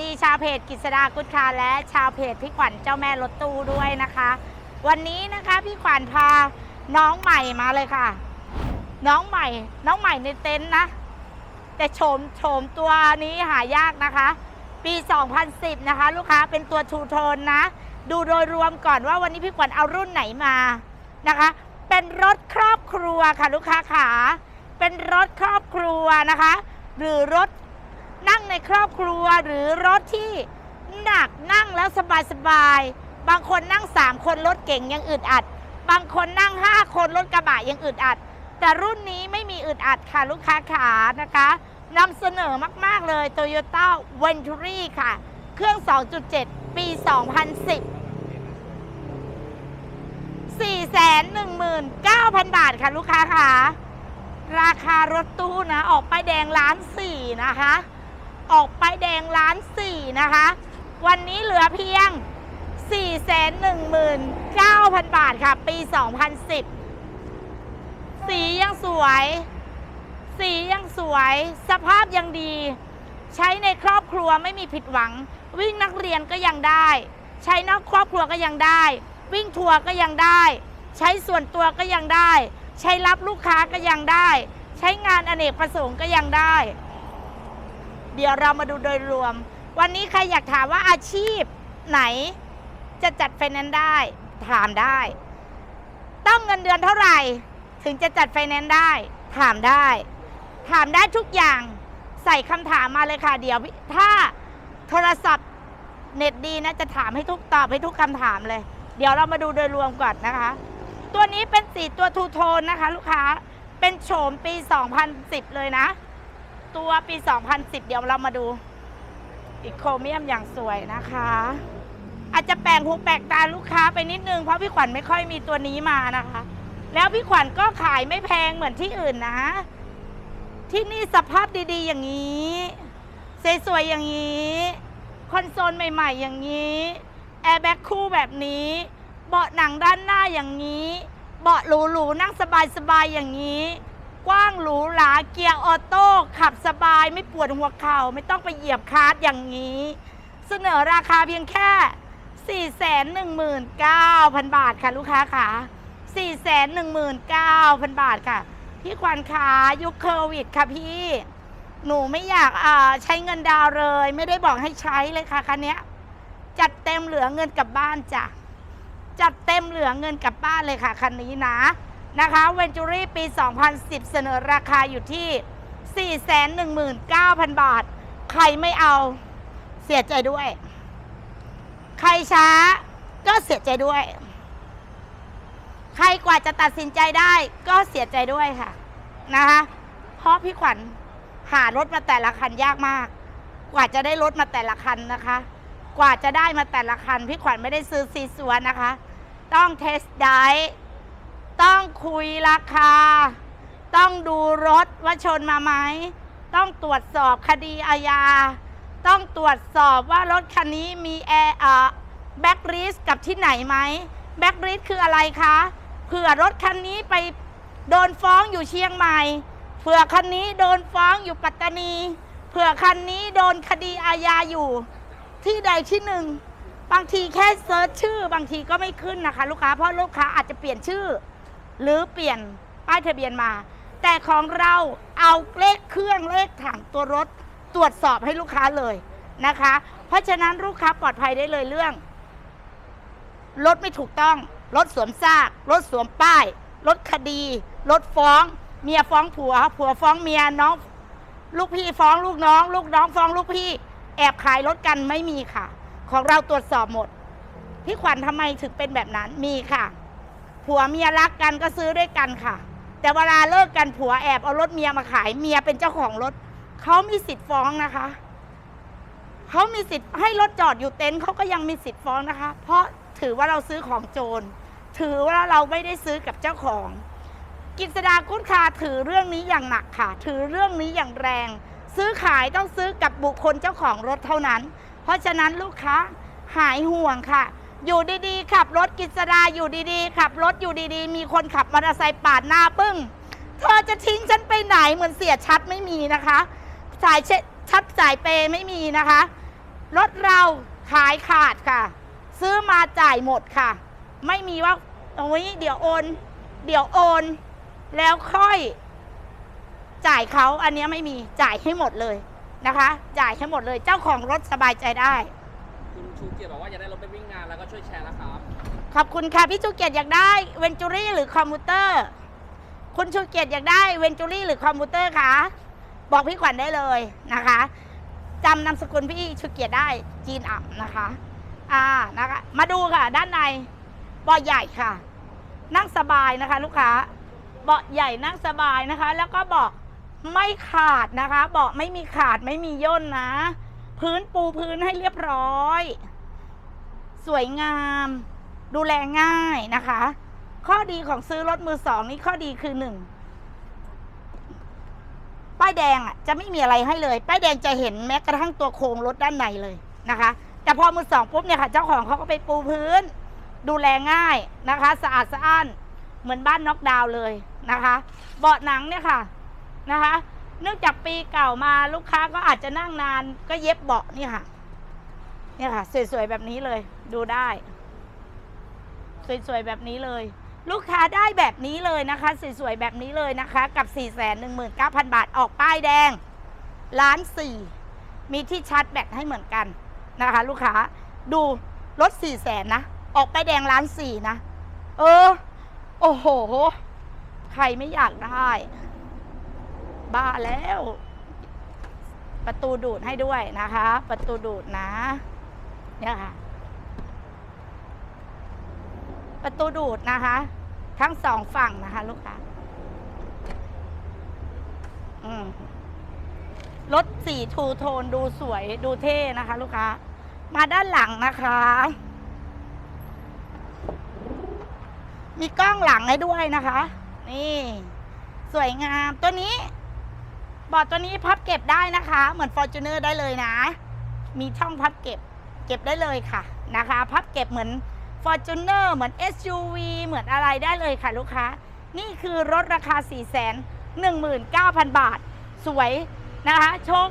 ดีชาวเพจกิษดากุศคาและชาวเพจพี่ขวัญเจ้าแม่รถตู้ด้วยนะคะ วันนี้นะคะพี่ขวัญพาน้องใหม่มาเลยค่ะ น้องใหม่ น้องใหม่ในเต็นท์นะ แต่โฉมโฉมตัวนี้หายากนะคะ ปี 2010 นะคะ ลูกค้าเป็นตัวทูโทนนะ ดูโดยรวมก่อนว่าวันนี้พี่ขวัญเอารุ่นไหนมานะคะ เป็นรถครอบครัวค่ะลูกค้าขาเป็นรถครอบครัวนะคะ หรือรถ นั่งในครอบครัวหรือรถที่หนักนั่งแล้วสบายๆบางคนนั่ง 3 คนรถเก่งยังอึดอัด บางคนนั่ง 5 คนรถกระบะยังอึดอัด แต่รุ่นนี้ไม่มีอึดอัดค่ะลูกค้าขานะคะนำเสนอมาก ๆ เลย Toyota Venturi ค่ะ เครื่อง 2.7 ปี 2010 419,000 บาทค่ะลูกค้าค่ะ ราคารถตู้นะ ออกป้ายแดงล้านสี่นะคะ ออกป้ายแดงล้านสี่นะคะ วันนี้เหลือเพียง 419,000 บาทค่ะ ปี 2010 สียังสวย สียังสวย สภาพยังดี ใช้ในครอบครัวไม่มีผิดหวัง วิ่งนักเรียนก็ยังได้ ใช้นอกครอบครัวก็ยังได้ วิ่งทัวร์ก็ยังได้ ใช้ส่วนตัวก็ยังได้ ใช้รับลูกค้าก็ยังได้ ใช้งานอเนกประสงค์ก็ยังได้ เดี๋ยวเรามาดูโดยรวม วันนี้ใครอยากถามว่าอาชีพไหนจะจัดไฟแนนซ์ได้ ถามได้ ต้องเงินเดือนเท่าไหร่ ถึงจะจัดไฟแนนซ์ได้ ถามได้ ถามได้ทุกอย่างใส่คำถามมาเลยค่ะ เดี๋ยว ถ้าโทรศัพท์เน็ตดีนะจะถามให้ทุกตอบให้ทุกคำถามเลย เดี๋ยวเรามาดูโดยรวมก่อนนะคะ ตัวนี้เป็นสีตัวทูโทนนะคะ ลูกค้าเป็นโฉมปี 2010 เลยนะ ตัวปี 2010 เดี๋ยวเรามาดู อีโคเมียมอย่างสวยนะคะ อาจจะแปลกหูแปลกตาลูกค้าไปนิดนึง เพราะพี่ขวัญไม่ค่อยมีตัวนี้มานะคะ แล้วพี่ขวัญก็ขายไม่แพงเหมือนที่อื่นนะ ที่นี่สภาพดีๆ อย่างนี้สวยๆอย่างนี้คอนโซลใหม่ ๆ อย่างนี้แอร์แบ็คคู่แบบนี้ เบาะหนังด้านหน้าอย่างนี้ เบาะหรูๆนั่งสบายๆอย่างนี้ กว้างหรูหราเกียร์ออโต้ขับสบายไม่ปวดหัวเข่า ไม่ต้องไปเหยียบคาร์ดอย่างนี้ เสนอราคาเพียงแค่ 419,000 บาทค่ะลูกค้าค่ะ 419,000 บาทค่ะ พี่ขวัญขายุคโควิดค่ะพี่ หนูไม่อยากใช้เงินดาวเลย ไม่ได้บอกให้ใช้เลยค่ะคันนี้จัดเต็มเหลือเงินกลับบ้านจ้ะจัดเต็มเหลือเงินกลับบ้านเลยค่ะคันนี้นะ นะคะเวนจูรี่ปี 2010 เสนอราคาอยู่ที่ 419,000 บาท ใครไม่เอาเสียใจด้วย ใครช้าก็เสียใจด้วย ใครกว่าจะตัดสินใจได้ก็เสียใจด้วยค่ะนะคะเพราะพี่ขวัญหารถมาแต่ละคันยากมาก กว่าจะได้รถมาแต่ละคันนะคะ กว่าจะได้มาแต่ละคัน พี่ขวัญไม่ได้ซื้อซีซัวนะคะ ต้องเทสไดร์ ต้องคุยราคา ต้องดูรถว่าชนมาไหม ต้องตรวจสอบคดีอาญา ต้องตรวจสอบว่ารถคันนี้มีแอร์แบ็กริสกับที่ไหนไหมแบ็กริสคืออะไรคะเผื่อรถคันนี้ไปโดนฟ้องอยู่เชียงใหม่เผื่อคันนี้โดนฟ้องอยู่ปัตตานี เผื่อคันนี้โดนคดีอาญาอยู่ ที่ใดที่หนึ่ง บางทีแค่เซิร์ชชื่อ บางทีก็ไม่ขึ้นนะคะ ลูกค้าเพราะลูกค้าอาจจะเปลี่ยนชื่อ หรือเปลี่ยนป้ายทะเบียนมา แต่ของเราเอาเลขเครื่องเลขถังตัวรถตรวจสอบให้ลูกค้าเลยนะคะ เพราะฉะนั้นลูกค้าปลอดภัยได้เลยเรื่องรถไม่ถูกต้องรถสวมซากรถสวมป้ายรถคดีรถฟ้อง เมียฟ้องผัว ผัวฟ้องเมียน้อง ลูกพี่ฟ้องลูกน้อง ลูกน้องฟ้องลูกพี่ แอบขายรถกันไม่มีค่ะ ของเราตรวจสอบหมด พี่ขวัญทำไมถึงเป็นแบบนั้นมีค่ะ ผัวเมียรักกันก็ซื้อด้วยกันค่ะ แต่เวลาเลิกกันผัวแอบเอารถเมียมาขายเมียเป็นเจ้าของรถเขามีสิทธิ์ฟ้องนะคะเขามีสิทธิ์ให้รถจอดอยู่เต็นท์เขาก็ยังมีสิทธิ์ฟ้องนะคะ เพราะถือว่าเราซื้อของโจร ถือว่าเราไม่ได้ซื้อกับเจ้าของ กิษดากุศคาถือเรื่องนี้อย่างหนักค่ะ ถือเรื่องนี้อย่างแรง ซื้อขายต้องซื้อกับบุคคลเจ้าของรถเท่านั้น เพราะฉะนั้นลูกค้าหายห่วงค่ะ อยู่ดีๆ ขับรถกิษดาอยู่ดีๆ ขับรถอยู่ดีๆ มีคนขับมอเตอร์ไซค์ปาดหน้าปึ้ง เธอจะทิ้งฉันไปไหนเหมือนเสียชัดไม่มีนะคะ สายเชชัดสายเปยไม่มีนะคะ รถเราขายขาดค่ะ ซื้อมาจ่ายหมดค่ะ ไม่มีว่าโอ้ยเดี๋ยวโอน เดี๋ยวโอน แล้วค่อยจ่ายเขาอันนี้ไม่มีจ่ายให้หมดเลยนะคะ จ่ายให้หมดเลย เจ้าของรถสบายใจได้ คุณชูเกียรติบอกว่าอยากได้รถไปวิ่งงานแล้วก็ช่วยแชร์นะครับขอบคุณค่ะพี่ชูเกียรติอยากได้เวนจูรี่หรือคอมพิวเตอร์ คุณชูเกียรติอยากได้เวนจูรี่หรือคอมพิวเตอร์คะบอกพี่ขวัญได้เลยนะคะจำนามสกุลพี่ชูเกียรติได้จีนอ่ำนะคะอ่านะคะมาดูค่ะ ด้านในเบาะใหญ่ค่ะ นั่งสบายนะคะ ลูกค้าเบาะใหญ่นั่งสบายนะคะ แล้วก็เบาะไม่ขาดนะคะ เบาะไม่มีขาดไม่มีย่นนะ พื้นปูพื้นให้เรียบร้อย สวยงาม ดูแลง่ายนะคะ ข้อดีของซื้อรถมือสองนี่ข้อดีคือหนึ่งป้ายแดงอะจะไม่มีอะไรให้เลย ป้ายแดงจะเห็นแม้กระทั่งตัวโครงรถด้านในเลยนะคะ แต่พอมือสองปุ๊บเนี่ยค่ะ เจ้าของเขาก็ไปปูพื้น ดูแลง่ายนะคะ สะอาดสะอ้านเหมือนบ้านน็อกดาวน์เลยนะคะ เบาะหนังเนี่ยค่ะนะคะ เนื่องจากปีเก่ามาลูกค้าก็อาจจะนั่งนานก็เย็บเบาะนี่ค่ะ เนี่ยค่ะ สวยๆแบบนี้เลย ดูได้ สวยๆแบบนี้เลย ลูกค้าได้แบบนี้เลยนะคะสวยๆแบบนี้เลยนะคะ กับ 4 1 9 0 0 0 บาทออกป้ายแดงล้านสี่มีที่ชาร์จแบตให้เหมือนกันนะคะ ลูกค้าดูรถ4 0 0แสนนะ ออกป้ายแดงล้านสี่นะ เออ โอ้โห ใครไม่อยากได้ บ้าแล้ว ประตูดูดให้ด้วยนะคะ ประตูดูดนะ เนี่ยค่ะ ประตูดูดนะคะ ทั้งสองฝั่งนะคะ ลูกค้าอืมรถสีทูโทนดูสวยดูเท่นะคะ ลูกค้า มาด้านหลังนะคะ มีกล้องหลังให้ด้วยนะคะ นี่ สวยงามตัวนี้ บอร์ดตัวนี้พับเก็บได้นะคะ เหมือน f o r t u n e r ได้เลยนะ มีช่องพับเก็บ เก็บได้เลยค่ะนะคะ พับเก็บเหมือน f o r t u n e r เหมือน SUV เหมือนอะไรได้เลยค่ะลูกค้า นี่คือรถราคา 4 1 9 0 0 0 บาท สวยนะคะโชค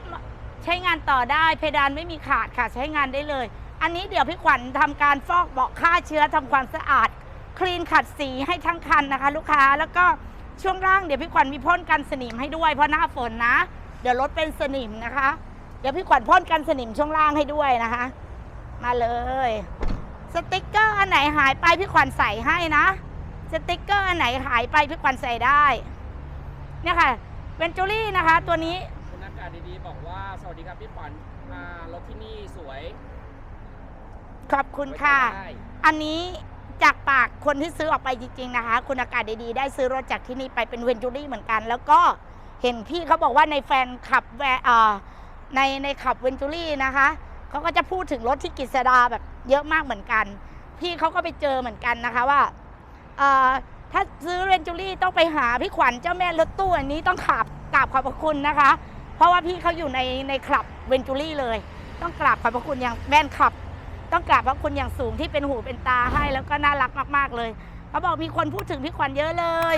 ใช้งานต่อได้เพดานไม่มีขาดค่ะใช้งานได้เลย อันนี้เดี๋ยวพี่ขวัญทำการฟอกเบาะฆ่าเชื้อทำความสะอาด คลีนขัดสีให้ทั้งคันนะคะ ลูกค้าแล้วก็ ช่วงล่างเดี๋ยวพี่ขวัญมีพ่นกันสนิมให้ด้วยเพราะหน้าฝนนะ เดี๋ยวรถเป็นสนิมนะคะ เดี๋ยวพี่ขวัญพ่นกันสนิมช่วงล่างให้ด้วยนะคะ มาเลย สติกเกอร์อันไหนหายไปพี่ขวัญใส่ให้นะ สติกเกอร์อันไหนหายไปพี่ขวัญใส่ได้ เนี่ยค่ะเวนจูรี่นะคะ ตัวนี้คุณอากาศดีๆบอกว่าสวัสดีครับพี่ขวัญอ่ารถที่นี่สวยขอบคุณค่ะไว้ใจได้อันนี้ จากปากคนที่ซื้อออกไปจริง ๆนะคะ คุณอากาศดีๆ ได้ซื้อรถจากที่นี่ไปเป็นเวนจูรี่เหมือนกัน แล้วก็เห็นพี่เขาบอกว่าในแฟนขับแวร์เอ่อในในขับเวนจูรี่นะคะเขาก็จะพูดถึงรถที่กฤษดาแบบเยอะมากเหมือนกัน พี่เขาก็ไปเจอเหมือนกันนะคะว่าเอ่อถ้าซื้อเวนจูรี่ต้องไปหาพี่ขวัญเจ้าแม่รถตู้อันนี้ต้องขับกราบขอบพระคุณนะคะ เพราะว่าพี่เขาอยู่ในในคลับเวนจูรี่เลย ต้องกราบขอบพระคุณอย่างแม่นขับ ต้องกราบพระคุณอย่างสูงที่เป็นหูเป็นตาให้แล้วก็น่ารักมากๆเลยเขาบอกมีคนพูดถึงพี่ขวัญเยอะเลย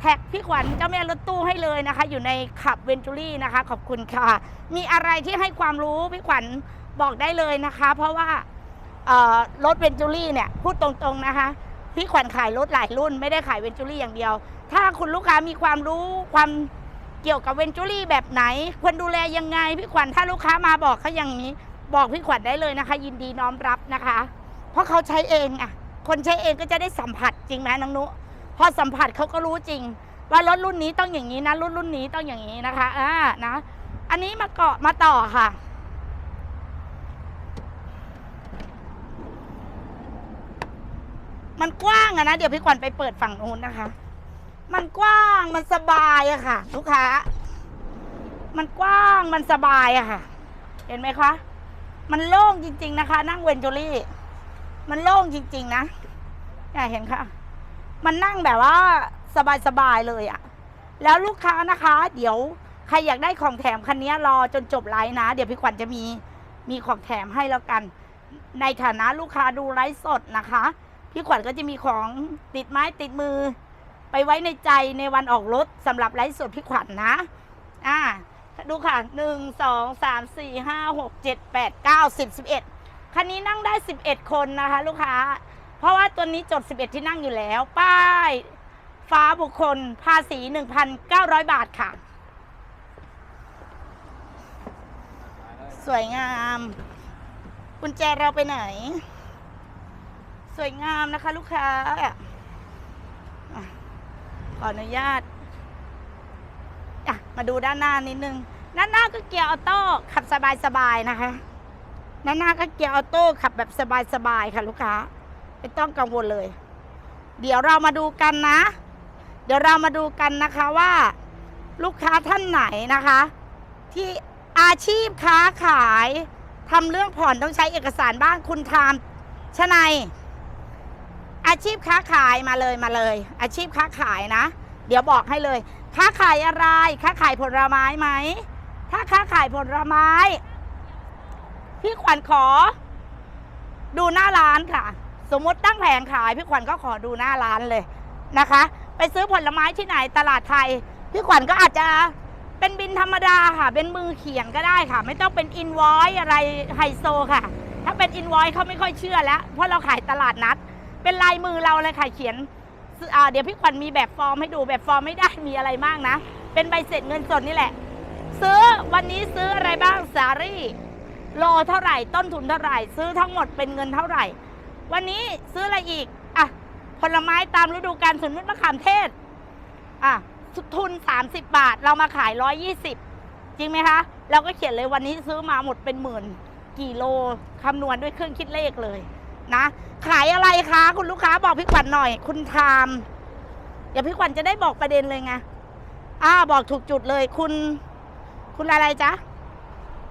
แท็กพี่ขวัญเจ้าแม่รถตู้ให้เลยนะคะ อยู่ในขับเวนจูรี่นะคะ ขอบคุณค่ะ มีอะไรที่ให้ความรู้พี่ขวัญบอกได้เลยนะคะ เพราะว่ารถเวนจูรี่เนี่ยพูดตรงๆนะคะพี่ขวัญขายรถหลายรุ่นไม่ได้ขายเวนจูรี่อย่างเดียว ถ้าคุณลูกค้ามีความรู้ความเกี่ยวกับเวนจูรี่แบบไหนควรดูแลยังไงพี่ขวัญถ้าลูกค้ามาบอกเขาอย่างนี้ บอกพี่ขวัญได้เลยนะคะ ยินดีน้อมรับนะคะ เพราะเขาใช้เองอะคนใช้เองก็จะได้สัมผัสจริงไหมน้องนุพอสัมผัสเขาก็รู้จริง ว่ารถรุ่นนี้ต้องอย่างนี้นะรุ่นรุ่นนี้ต้องอย่างนี้นะคะอ่านะอันนี้มาเกาะมาต่อค่ะ มันกว้างอะนะเดี๋ยวพี่ขวัญไปเปิดฝั่งนู้นนะคะ มันกว้างมันสบายอะค่ะ ลูกค้า มันกว้างมันสบายอะค่ะ เห็นไหมคะ มันโล่งจริง ๆ นะคะ นั่งเวนจูรี่ มันโล่งจริง ๆ นะเนี่ยเห็นค่ะ มันนั่งแบบว่าสบาย ๆ เลยอะแล้วลูกค้านะคะ เดี๋ยวใครอยากได้ของแถมคันนี้รอจนจบไลฟ์นะ เดี๋ยวพี่ขวัญจะมีมีของแถมให้แล้วกัน ในฐานะลูกค้าดูไลฟ์สดนะคะ พี่ขวัญก็จะมีของติดไม้ติดมือ ไปไว้ในใจในวันออกรถสำหรับไลฟ์สดพี่ขวัญนะอ่า ดูค่ะหนึ่งสองสามสี่ห้าหกเจ็ดแปดเก้าสิบสิบเอ็ดคันนี้นั่งได้สิบเอ็ดคนนะคะ ลูกค้า เพราะว่าตัวนี้จดสิบเอ็ดที่นั่งอยู่แล้ว ป้ายฟ้าบุคคล ภาษีหนึ่งพันเก้าร้อยบาทค่ะ สวยงามกุญแจเราไปไหน สวยงามนะคะ ลูกค้าขออนุญาต อะ มาดูด้านหน้านิดนึง ด้านหน้าก็เกียร์ออโต้ขับสบายๆนะคะด้านหน้าก็เกียร์ออโต้ขับแบบสบายๆค่ะลูกค้าไม่ต้องกังวลเลย เดี๋ยวเรามาดูกันนะ เดี๋ยวเรามาดูกันนะคะว่า ลูกค้าท่านไหนนะคะ ที่อาชีพค้าขายทำเรื่องผ่อนต้องใช้เอกสารบ้างคุณทามชนายอาชีพค้าขายมาเลยมาเลย อาชีพค้าขายนะ เดี๋ยวบอกให้เลย ค้าขายอะไร ค้าขายผลไม้ไหม ถ้าค้าขายผลไม้ พี่ขวัญขอ ดูหน้าร้านค่ะ สมมติตั้งแผงขาย พี่ขวัญก็ขอดูหน้าร้านเลยนะคะ ไปซื้อผลไม้ที่ไหนตลาดไทย พี่ขวัญก็อาจจะเป็นบินธรรมดาค่ะ เป็นมือเขียนก็ได้ค่ะ ไม่ต้องเป็นอินวอยอะไรไฮโซค่ะ ถ้าเป็นอินวอยเขาไม่ค่อยเชื่อแล้ว เพราะเราขายตลาดนัด เป็นลายมือเราเลยค่ะเขียนเดี๋ยวพี่ขวัญมีแบบฟอร์มให้ดูแบบฟอร์มไม่ได้มีอะไรมากนะ เป็นใบเสร็จเงินสดนี่แหละ ซื้อวันนี้ซื้ออะไรบ้างสารี่โลเท่าไหร่ต้นทุนเท่าไหร่ ซื้อทั้งหมดเป็นเงินเท่าไหร่ วันนี้ซื้ออะไรอีกอะผลไม้ตามฤดูกาลสมมติมะขามเทศอะทุน 30 บาท เรามาขาย 120 จริงไหมคะ เราก็เขียนเลยวันนี้ซื้อมาหมดเป็นหมื่นกี่โลคำนวณด้วยเครื่องคิดเลขเลยนะ ขายอะไรคะ คุณลูกค้าบอกพี่ขวัญหน่อย คุณทามเดี๋ยวพี่ขวัญจะได้บอกประเด็นเลยไงอ่าบอกถูกจุดเลยคุณ คุณอะไรจ๊ะ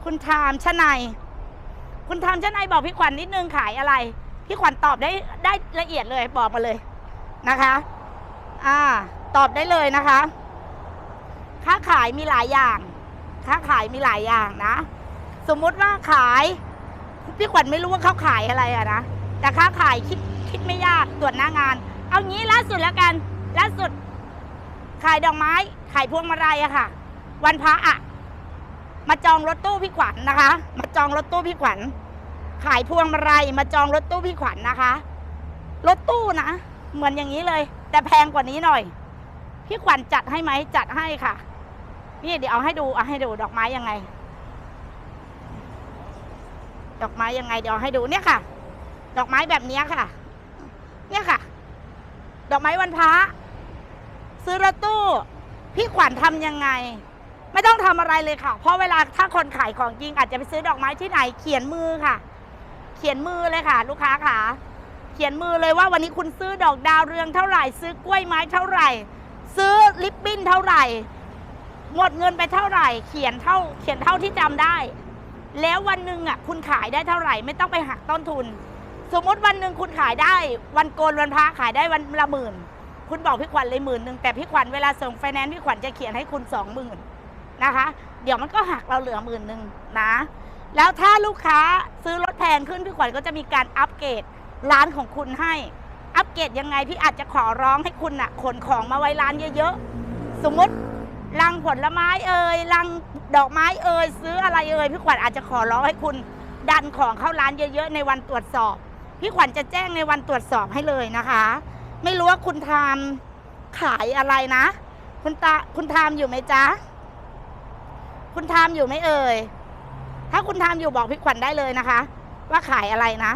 คุณทามชนายคุณทามชนายบอกพี่ขวัญนิดนึงขายอะไร พี่ขวัญตอบได้ได้ละเอียดเลยบอกมาเลยนะคะ อ่า ตอบได้เลยนะคะ ค้าขายมีหลายอย่าง ค้าขายมีหลายอย่างนะ สมมุติว่าขาย พี่ขวัญไม่รู้ว่าเขาขายอะไรอะนะ แต่ค้าขายคิดคิดไม่ยากตรวจหน้างาน เอางี้ล่าสุดแล้วกัน ล่าสุด ขายดอกไม้ ขายพวงมาลัยอะค่ะ วันพระอะ มาจองรถตู้พี่ขวัญนะคะ มาจองรถตู้พี่ขวัญ ขายพวงมาลัยมาจองรถตู้พี่ขวัญนะคะ รถตู้นะ เหมือนอย่างนี้เลย แต่แพงกว่านี้หน่อย พี่ขวัญจัดให้ไหมจัดให้ค่ะ นี่เดี๋ยวเอาให้ดูเอาให้ดูดอกไม้ยังไง ดอกไม้ยังไง เดี๋ยวให้ดูเนี่ยค่ะ ดอกไม้แบบนี้ค่ะ เนี่ยค่ะ ดอกไม้วันพระซื้อรถตู้ พี่ขวัญทำยังไง ไม่ต้องทำอะไรเลยค่ะ เพราะเวลาถ้าคนขายของจริงอาจจะไปซื้อดอกไม้ที่ไหน เขียนมือค่ะ เขียนมือเลยค่ะ ลูกค้าค่ะ เขียนมือเลยว่าวันนี้คุณซื้อดอกดาวเรืองเท่าไหร่ ซื้อกล้วยไม้เท่าไหร่ ซื้อลิปบิ้นเท่าไหร่ หมดเงินไปเท่าไหร่ เขียนเท่า เขียนเท่าที่จำได้ แล้ววันหนึ่งอะคุณขายได้เท่าไหร่ ไม่ต้องไปหักต้นทุน สมมติวันหนึ่งคุณขายได้ วันโกนวันพระขายได้วันละหมื่น คุณบอกพี่ขวัญเลยหมื่นหนึ่งแต่พี่ขวัญเวลาส่งไฟแนนซ์พี่ขวัญจะเขียนให้คุณสองหมื่น นะคะ เดี๋ยวมันก็หักเราเหลือหมื่นหนึ่งนะ แล้วถ้าลูกค้าซื้อรถแพงขึ้นพี่ขวัญก็จะมีการอัปเกรดร้านของคุณให้ อัปเกรดยังไงพี่อาจจะขอร้องให้คุณน่ะขนของมาไว้ร้านเยอะๆ สมมติลังผลไม้เอ่ยลังดอกไม้เอ่ยซื้ออะไรเอ่ยพี่ขวัญอาจจะขอร้องให้คุณดันของเข้าร้านเยอะๆ ในวันตรวจสอบ พี่ขวัญจะแจ้งในวันตรวจสอบให้เลยนะคะ ไม่รู้ว่าคุณทำขายอะไรนะ คุณตาคุณทำอยู่ไหมจ๊ะ คุณทำอยู่ไหมเอ่ย ถ้าคุณทำอยู่บอกพี่ขวัญได้เลยนะคะ ว่าขายอะไรนะ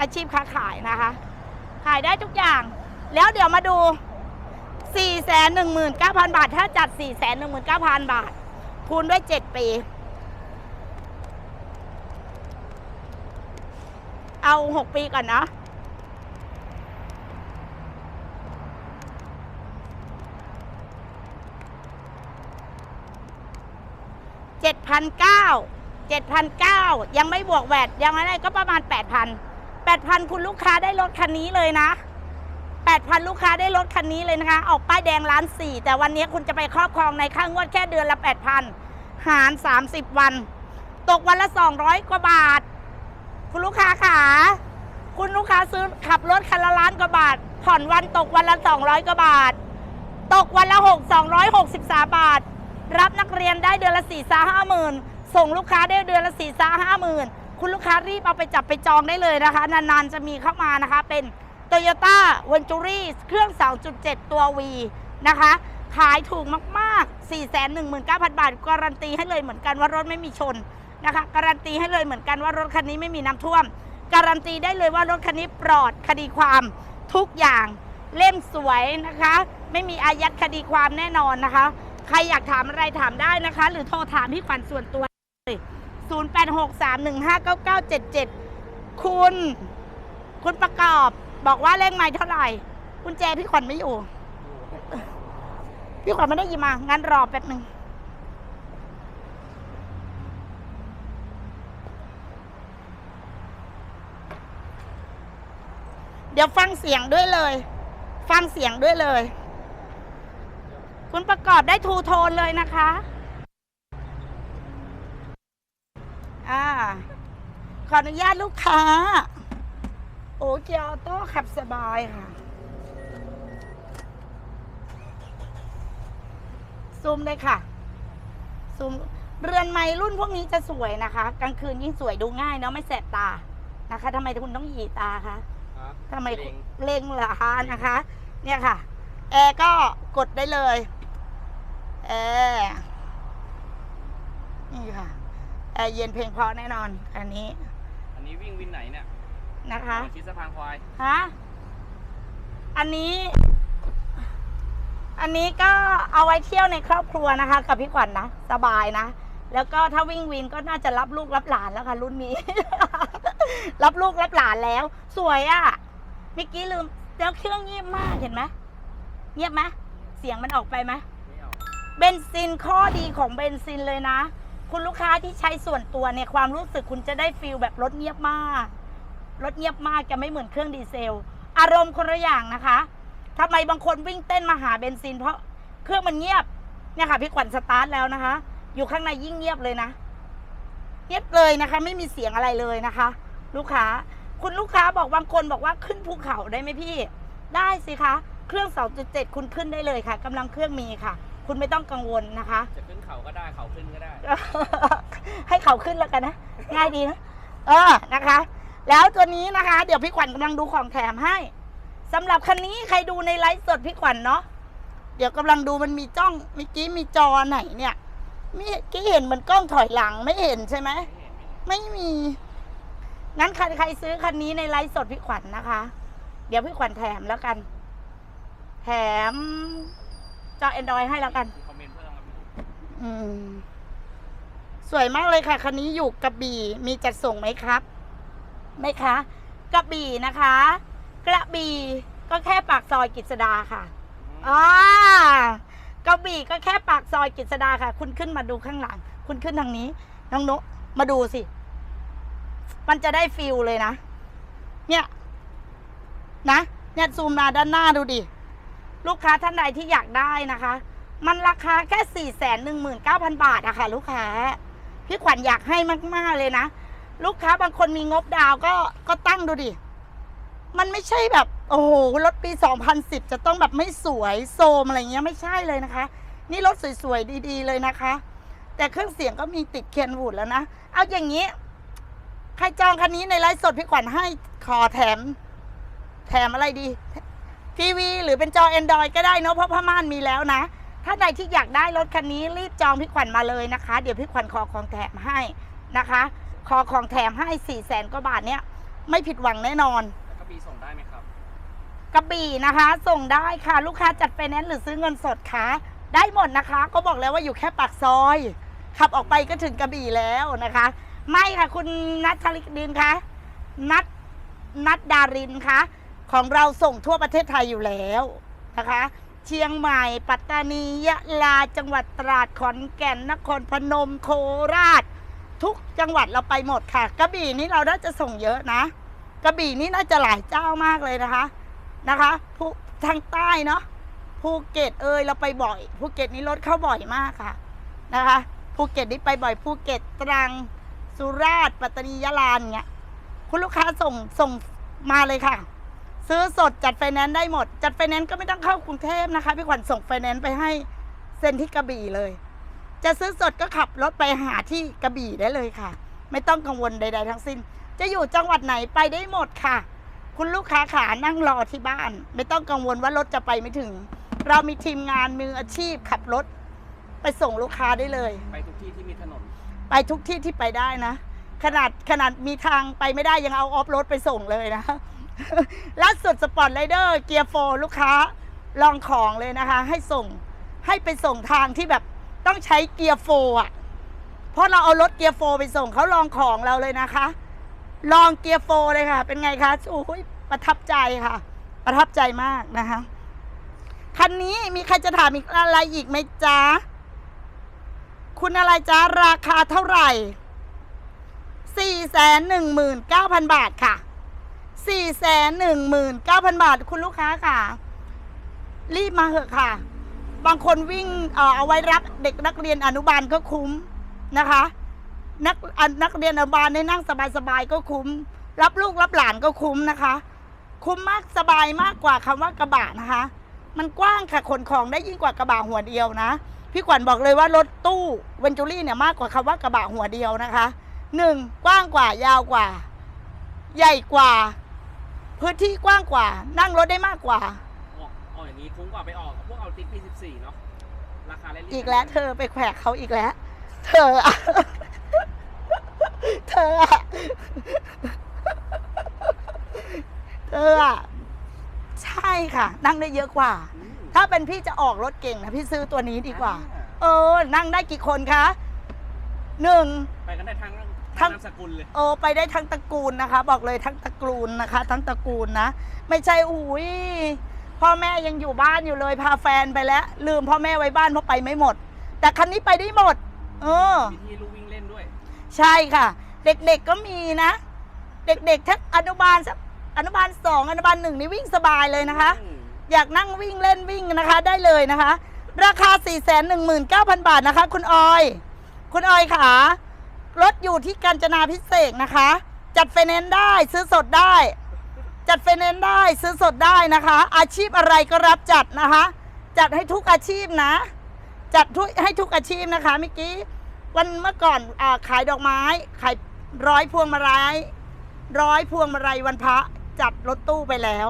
อาชีพค้าขายนะคะ ขายได้ทุกอย่าง แล้วเดี๋ยวมาดู 4 1 9 0 0 0 บาท ถ้าจัด 4 1 9 0 0 0 บาท คูณด้วย 7 ปี เอา 6 ปีก่อนเนาะ เจ็ดพันเก้าเจ็ดพันเก้ายังไม่บวกแวดยังอะไรก็ประมาณแปดพันแปดพันคุณลูกค้าได้รถคันนี้เลยนะแปดพันลูกค้าได้รถคันนี้เลยนะคะ ออกป้ายแดงล้านสี่แต่วันนี้คุณจะไปครอบครองในค่างวดแค่เดือนละแปดพันหารสามสิบวัน ตกวันละสองร้อยกว่าบาท คุณลูกค้าขาคุณลูกค้าซื้อขับรถคันละล้านกว่าบาท ผ่อนวันตกวันละสองร้อยกว่าบาท ตกวันละหกสองร้อยหกสิบสาบาท รับนักเรียนได้เดือนละสี่สาห้าหมื่นส่งลูกค้าได้เดือนละสี่สาห้าหมื่นคุณลูกค้ารีบเอาไปจับไปจองได้เลยนะคะ นานๆจะมีเข้ามานะคะ เป็น Toyota v e n t u r i เครื่อง 2.7 ตัว V นะคะ ขายถูกมากๆ 419,000 บาท การันตีให้เลยเหมือนกันว่ารถไม่มีชนนะคะ การันตีให้เลยเหมือนกันว่ารถคันนี้ไม่มีน้ำท่วม การันตีได้เลยว่ารถคันนี้ปลอดคดีความทุกอย่างเล่มสวยนะคะ ไม่มีอายัดคดีความแน่นอนนะคะ ใครอยากถามอะไรถามได้นะคะ หรือโทรถามพี่ขวัญส่วนตัวเลย0863159977 คุณ คุณประกอบ บอกว่าเลขไม้เท่าไหร่คุณแจพี่ขวัญไม่อยู่ พี่ขวัญไม่ได้ยินมา งั้นรอแป๊บหนึ่งเดี๋ยวฟังเสียงด้วยเลย ฟังเสียงด้วยเลย คุณประกอบได้ทูโทนเลยนะคะ อ่า ขออนุญาตลูกค้า โอ้เกียร์ออโต้ขับสบายค่ะ ซูมเลยค่ะ ซูม เรือนไม้รุ่นพวกนี้จะสวยนะคะ กลางคืนยิ่งสวยดูง่ายเนาะไม่แสบตา นะคะทำไมคุณต้องหยีตาคะครับทำไมเล็งเล็งเหรอคะนะคะ เนี่ยค่ะ แอร์ก็กดได้เลย แอร์นี่ค่ะ แอร์เย็นเพลงเพราะแน่นอนอันนี้อันนี้วิ่งวินไหนเนี่ยนะคะชิดสะพานควายฮะอันนี้ อันนี้ก็เอาไว้เที่ยวในครอบครัวนะคะ กับพี่ขวัญนนะสบายนะ แล้วก็ถ้าวิ่งวินก็น่าจะรับลูกรับหลานแล้วค่ะรุ่นนี้ รับลูกรับหลานแล้ว สวยอะ่ะเมื่อกี้ลืมแล้วเครื่องเงียบมากเห็นไหมเงียบไหมเสียงมันออกไปไหมไม่ เบนซินข้อดีของเบนซินเลยนะ คุณลูกค้าที่ใช้ส่วนตัวเนี่ยความรู้สึกคุณจะได้ฟีลแบบรถเงียบมากรถเงียบมากจะไม่เหมือนเครื่องดีเซล อารมณ์คนละอย่างนะคะทำไมบางคนวิ่งเต้นมาหาเบนซิน เพราะเครื่องมันเงียบเนี่ยค่ะพี่ขวัญสตาร์ทแล้วนะคะ อยู่ข้างในยิ่งเงียบเลยนะเงียบเลยนะคะ ไม่มีเสียงอะไรเลยนะคะ ลูกค้า คุณลูกค้าบอกบางคนบอกว่าขึ้นภูเขาได้ไหมพี่ ได้สิคะ เครื่อง 2.7 คุณขึ้นได้เลยค่ะกำลังเครื่องมีค่ะ คุณไม่ต้องกังวลนะคะ จะขึ้นเขาก็ได้เขาขึ้นก็ได้ ให้เขาขึ้นแล้วกันนะ ง่ายดีนะ เออนะคะ แล้วตัวนี้นะคะ เดี๋ยวพี่ขวัญกำลังดูของแถมให้สำหรับคันนี้ใครดูในไลฟ์สดพี่ขวัญเนาะเดี๋ยวกำลังดูมันมีจ้องเมื่อกี้มีจอไหนเนี่ยเมื่อกี้เห็นเหมือนกล้องถอยหลังไม่เห็นใช่ไหมไม่มีงั้นใครใครซื้อคันนี้ในไลฟ์สดพี่ขวัญนะคะ เดี๋ยวพี่ขวัญแถมแล้วกัน แถม จอ Android ให้แล้วกัน คอมเมนต์เพิ่มครับอืม สวยมากเลยค่ะ คันนี้อยู่กระบี่ มีจัดส่งไหมครับ ไหมคะ กระบี่นะคะ กระบี่ก็แค่ปากซอยกิจสดาค่ะอ่ากระบี่ก็แค่ปากซอยกิจสดาค่ะ คุณขึ้นมาดูข้างหลัง คุณขึ้นทางนี้ น้องนกมาดูสิ มันจะได้ฟิลเลยนะ เนี่ย นะ เนี่ยซูมมาด้านหน้าดูดิ ลูกค้าท่านใดที่อยากได้นะคะ มันราคาแค่สี่แสนหนึ่งหมื่นเก้าพันบาทอะค่ะ ลูกค้า พี่ขวัญอยากให้มาก ๆ เลยนะ ลูกค้าบางคนมีงบดาวก็ก็ตั้งดูดิ มันไม่ใช่แบบ โอ้โห รถปี 2010 จะต้องแบบไม่สวยโซมอะไรเงี้ยไม่ใช่เลยนะคะ นี่รถสวย ๆ ดี ๆ เลยนะคะ แต่เครื่องเสียงก็มีติดเคียนวูดแล้วนะ เอาอย่างนี้ ใครจองคันนี้ในไลฟ์สดพี่ขวัญให้ขอแถม แถมอะไรดี ทีวีหรือเป็นจอ Android ก็ได้เนอะเพราะพม่านมีแล้วนะ ถ้าใดที่อยากได้รถคันนี้รีบจองพี่ขวัญมาเลยนะคะ เดี๋ยวพี่ขวัญขอของแถมให้นะคะ ขอของแถมให้สี่แสนกว่าบาทเนี้ยไม่ผิดหวังแน่นอนแล้วก็บีส่งได้ไหมครับกระบี่นะคะ ส่งได้ค่ะลูกค้าจัดไฟแนนซ์หรือซื้อเงินสดคะได้หมดนะคะ ก็บอกแล้วว่าอยู่แค่ปากซอย ขับออกไปก็ถึงกระบี่แล้วนะคะ ไม่ค่ะคุณนัทธริกดินคะนัทนัทดารินคะ ของเราส่งทั่วประเทศไทยอยู่แล้วนะคะ เชียงใหม่ ปัตตานียะลาจังหวัดตราดขอนแก่นนครพนมโคราช ทุกจังหวัดเราไปหมดค่ะกระบี่นี่เราน่าจะส่งเยอะนะกระบี่นี่น่าจะหลายเจ้ามากเลยนะคะนะคะภูทางใต้เนาะภูเก็ตเอยเราไปบ่อยภูเก็ตนี่รถเข้าบ่อยมากค่ะนะคะภูเก็ตนี่ไปบ่อยภูเก็ตตรังสุราษฎร์ปัตตานียะลาอย่างเงี้ยคุณลูกค้าส่งส่งมาเลยค่ะ ซื้อสดจัดไฟแนนซ์ได้หมด จัดไฟแนนซ์ก็ไม่ต้องเข้ากรุงเทพนะคะ พี่ขวัญส่งไฟแนนซ์ไปให้เซ็นที่กระบี่เลย จะซื้อสดก็ขับรถไปหาที่กระบี่ได้เลยค่ะ ไม่ต้องกังวลใด ๆ ทั้งสิ้น จะอยู่จังหวัดไหนไปได้หมดค่ะ คุณลูกค้าขานั่งรอที่บ้าน ไม่ต้องกังวลว่ารถจะไปไม่ถึง เรามีทีมงานมืออาชีพขับรถ ไปส่งลูกค้าได้เลย ไปทุกที่ที่มีถนน ไปทุกที่ที่ไปได้นะ ขนาดขนาดมีทางไปไม่ได้ยังเอาออฟรถไปส่งเลยนะ ล่าสุดสปอร์ตไรเดอร์เกียร์โฟลูกค้าลองของเลยนะคะ ให้ส่งให้ไปส่งทางที่แบบต้องใช้เกียร์โฟอะเพราะเราเอารถเกียร์โฟไปส่งเขาลองของเราเลยนะคะ ลองเกียร์โฟเลยค่ะ เป็นไงคะโอ้ยประทับใจค่ะ ประทับใจมากนะคะคันนี้มีใครจะถามอีกอะไรอีกไหมจ๊ะคุณอะไรจ๊ะราคาเท่าไหร่ 4 1 9 0 0 0 บาทค่ะ 4 1 9 0 0 0 บาทคุณลูกค้าค่ะ รีบมาเหอะค่ะ บางคนวิ่งเอ่อเอาไว้รับเด็กนักเรียนอนุบาลก็คุ้มนะคะ นักอนักเรียนอนุบาลในนั่งสบายๆก็คุ้ม รับลูกรับหลานก็คุ้มนะคะ คุ้มมากสบายมากกว่าคำว่ากระบะนะคะ มันกว้างค่ะขนของได้ยิ่งกว่ากระบะหัวเดียวนะพี่ขวัญบอกเลยว่ารถตู้เวนจูรี่เนี่ยมากกว่าคำว่ากระบะหัวเดียวนะคะหนึ่งกว้างกว่ายาวกว่า ใหญ่กว่า พื้นที่กว้างกว่า นั่งรถได้มากกว่า ออกออกอย่างนี้คุ้มกว่าไปออกกับพวกเอาติ๊กปีสิบสี่เนาะราคาเล่นๆอีกแล้ว เธอไปแขวะเขาอีกแล้ว เธออะเธออะเธออะใช่ค่ะ นั่งได้เยอะกว่า อืมถ้าเป็นพี่จะออกรถเก่งนะ พี่ซื้อตัวนี้ดีกว่า อ่เออ นั่งได้กี่คนคะหนึ่งไปกันได้ทั้ง ทั้ทั้งงนามสกุลเลย โอ้ไปได้ทั้งตระกูลนะคะ บอกเลยทั้งตระกูลนะคะ ทั้งตระกูลนะ ไม่ใช่อุ้ยพ่อแม่ยังอยู่บ้านอยู่เลยพาแฟนไปแล้ว ลืมพ่อแม่ไว้บ้านเพราะไปไม่หมด แต่คันนี้ไปได้หมด เออ มีที่ลูกวิ่งเล่นด้วย ใช่ค่ะ เด็กๆก็มีนะ เด็กๆทั้งอนุบาลสักอนุบาลสองอนุบาลหนึ่งนี่วิ่งสบายเลยนะคะ อืมอยากนั่งวิ่งเล่นวิ่งนะคะ ได้เลยนะคะ ราคา 4 1 9 0 0 0 บาทนะคะ คุณออย คุณออยค่ะ รถอยู่ที่กาญจนาพิเศษนะคะ จัดไฟแนนซ์ได้ซื้อสดได้ จัดไฟแนนซ์ได้ซื้อสดได้นะคะ อาชีพอะไรก็รับจัดนะคะ จัดให้ทุกอาชีพนะ จัดทุกให้ทุกอาชีพนะคะเมื่อกี้วันเมื่อก่อนอขายดอกไม้ขายร้อยพวงมาลัยร้อยพวงมาลัยวันพระจัดรถตู้ไปแล้ว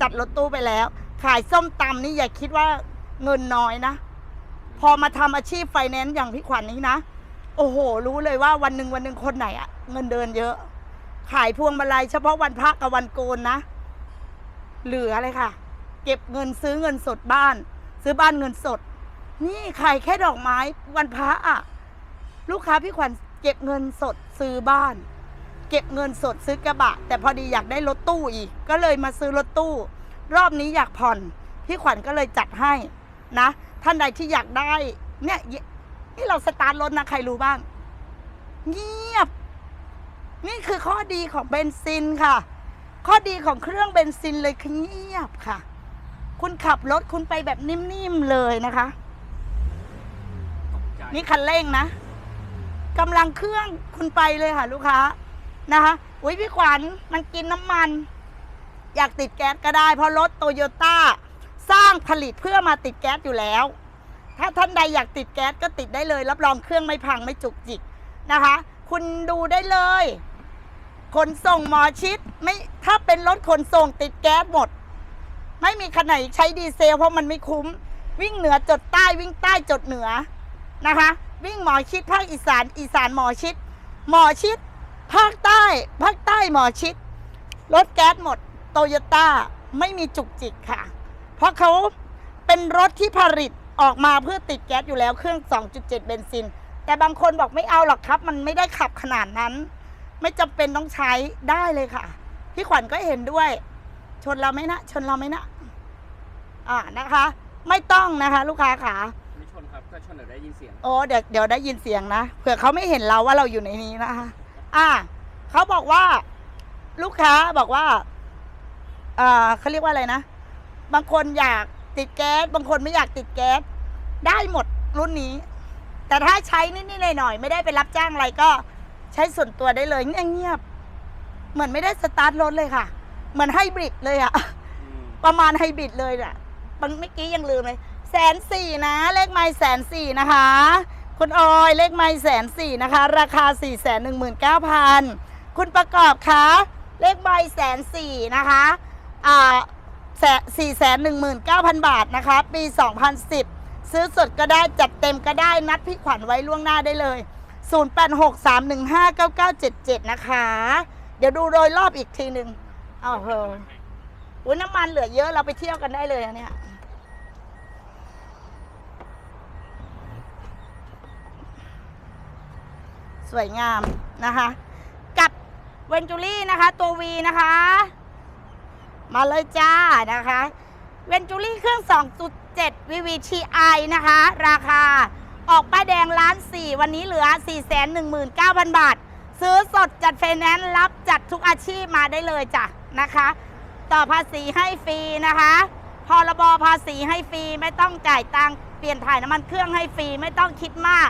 จัดรถตู้ไปแล้ว ขายส้มตำนี่อย่าคิดว่าเงินน้อยนะ พอมาทำอาชีพไฟแนนซ์อย่างพี่ขวัญนี้นะ โอ้โห รู้เลยว่าวันหนึ่งวันหนึ่งคนไหนอะเงินเดือนเยอะ ขายพวงมาลัยเฉพาะวันพระกับวันโกนนะ เหลือเลยค่ะ เก็บเงินซื้อเงินสดบ้าน ซื้อบ้านเงินสด นี่ขายแค่ดอกไม้วันพระอะลูกค้าพี่ขวัญเก็บเงินสดซื้อบ้าน เก็บเงินสดซื้อกระบะ แต่พอดีอยากได้รถตู้อีก ก็เลยมาซื้อรถตู้ รอบนี้อยากผ่อนพี่ขวัญก็เลยจัดให้นะ ท่านใดที่อยากได้เนี่ย นี่เราสตาร์ทรถนะ ใครรู้บ้าง เงียบ นี่คือข้อดีของเบนซินค่ะ ข้อดีของเครื่องเบนซินเลยคือเงียบค่ะ คุณขับรถคุณไปแบบนิ่มๆเลยนะคะตกใจนี่คันเร่งนะกำลังเครื่องคุณไปเลยค่ะ ลูกค้านะคะอุ้ยพี่ขวัญมันกินน้ำมัน อยากติดแก๊สก็ได้ เพราะรถโตโยต้าสร้างผลิตเพื่อมาติดแก๊สอยู่แล้ว ถ้าท่านใดอยากติดแก๊สก็ติดได้เลย รับรองเครื่องไม่พังไม่จุกจิกนะคะ คุณดูได้เลยขนส่งหมอชิดไม่ถ้าเป็นรถขนส่งติดแก๊สหมด ไม่มีคันไหนใช้ดีเซล เพราะมันไม่คุ้ม วิ่งเหนือจดใต้วิ่งใต้จดเหนือนะคะ วิ่งหมอชิดภาคอีสานอีสานหมอชิด หมอชิด ภาคใต้ภาคใต้หมอชิดรถแก๊สหมดโตโยต้าไม่มีจุกจิกค่ะ เพราะเขาเป็นรถที่ผลิต ออกมาเพื่อติดแก๊สอยู่แล้วเครื่อง 2.7 เบนซิน แต่บางคนบอกไม่เอาหรอกครับ มันไม่ได้ขับขนาดนั้น ไม่จำเป็นต้องใช้ได้เลยค่ะ พี่ขวัญก็เห็นด้วย ชนเราไหมนะ ชนเราไหมนะ อ่านะคะ ไม่ต้องนะคะ ลูกค้าขาไม่ชนครับถ้าชนเดี๋ยวได้ยินเสียงโอ้เดี๋ยวเดี๋ยวได้ยินเสียงนะเผื่อเขาไม่เห็นเราว่าเราอยู่ในนี้นะคะอ่าเขาบอกว่า ลูกค้าบอกว่าอ่าเขาเรียกว่าอะไรนะ บางคนอยาก ติดแก๊สบางคนไม่อยากติดแก๊สได้หมดรุ่นนี้ แต่ถ้าใช้นิดๆหน่อยๆไม่ได้ไปรับจ้างอะไรก็ใช้ส่วนตัวได้เลยเงียบๆเหมือนไม่ได้สตาร์ทรถเลยค่ะ เหมือนไฮบริดเลยอะอืมประมาณไฮบริดเลยน่ะบางเมื่อกี้ยังลืมเลยแสนสี่นะ เลขไม้แสนสี่นะคะ คุณออยเลขไม้แสนสี่นะคะ ราคา4ี่แสนหนึ่งหมื่นเก้าพันคุณประกอบคะเลขใบแสนสี่นะคะอ่า สี่แสนหนึ่งหมื่นเก้าพันบาทนะคะปี 2010 ซื้อสดก็ได้จัดเต็มก็ได้นัดพี่ขวัญไว้ล่วงหน้าได้เลย 0863159977 นะคะ เดี๋ยวดูโดยรอบอีกทีหนึ่งอ้าวเฮ้ยอุ้ยน้ำมันเหลือเยอะเราไปเที่ยวกันได้เลยอันเนี่ยสวยงามนะคะ กับเวนจูรี่นะคะ ตัว V นะคะ มาเลยจ้านะคะเวนจูรี่เครื่อง 2.7 VVTi นะคะ ราคาออกป้ายแดงล้านสี่วันนี้เหลือ 419,000 บาท ซื้อสดจัดไฟแนนซ์รับจัดทุกอาชีพมาได้เลยจ้ะนะคะ ต่อภาษีให้ฟรีนะคะพรบภาษีให้ฟรีไม่ต้องจ่ายตังเปลี่ยนถ่ายน้ำมันเครื่องให้ฟรีไม่ต้องคิดมาก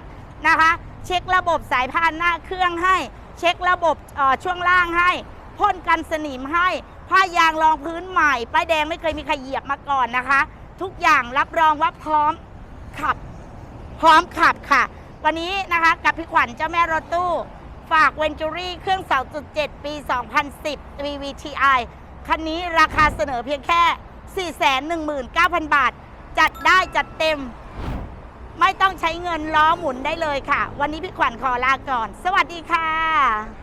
นะคะ เช็คระบบสายพานหน้าเครื่องให้ เช็คระบบเอ่อช่วงล่างให้พ่นกันสนิมให้ ผ้ายางรองพื้นใหม่ ป้ายแดงไม่เคยมีใครเหยียบมาก่อนนะคะ ทุกอย่างรับรองว่าพร้อมขับ พร้อมขับค่ะ วันนี้นะคะกับพี่ขวัญเจ้าแม่รถตู้ ฝากเวนจูรี่เครื่อง2.7ปี 2010 VVTi คันนี้ราคาเสนอเพียงแค่ 419,000 บาท จัดได้จัดเต็ม ไม่ต้องใช้เงินล้อหมุนได้เลยค่ะ วันนี้พี่ขวัญขอลาก่อน สวัสดีค่ะ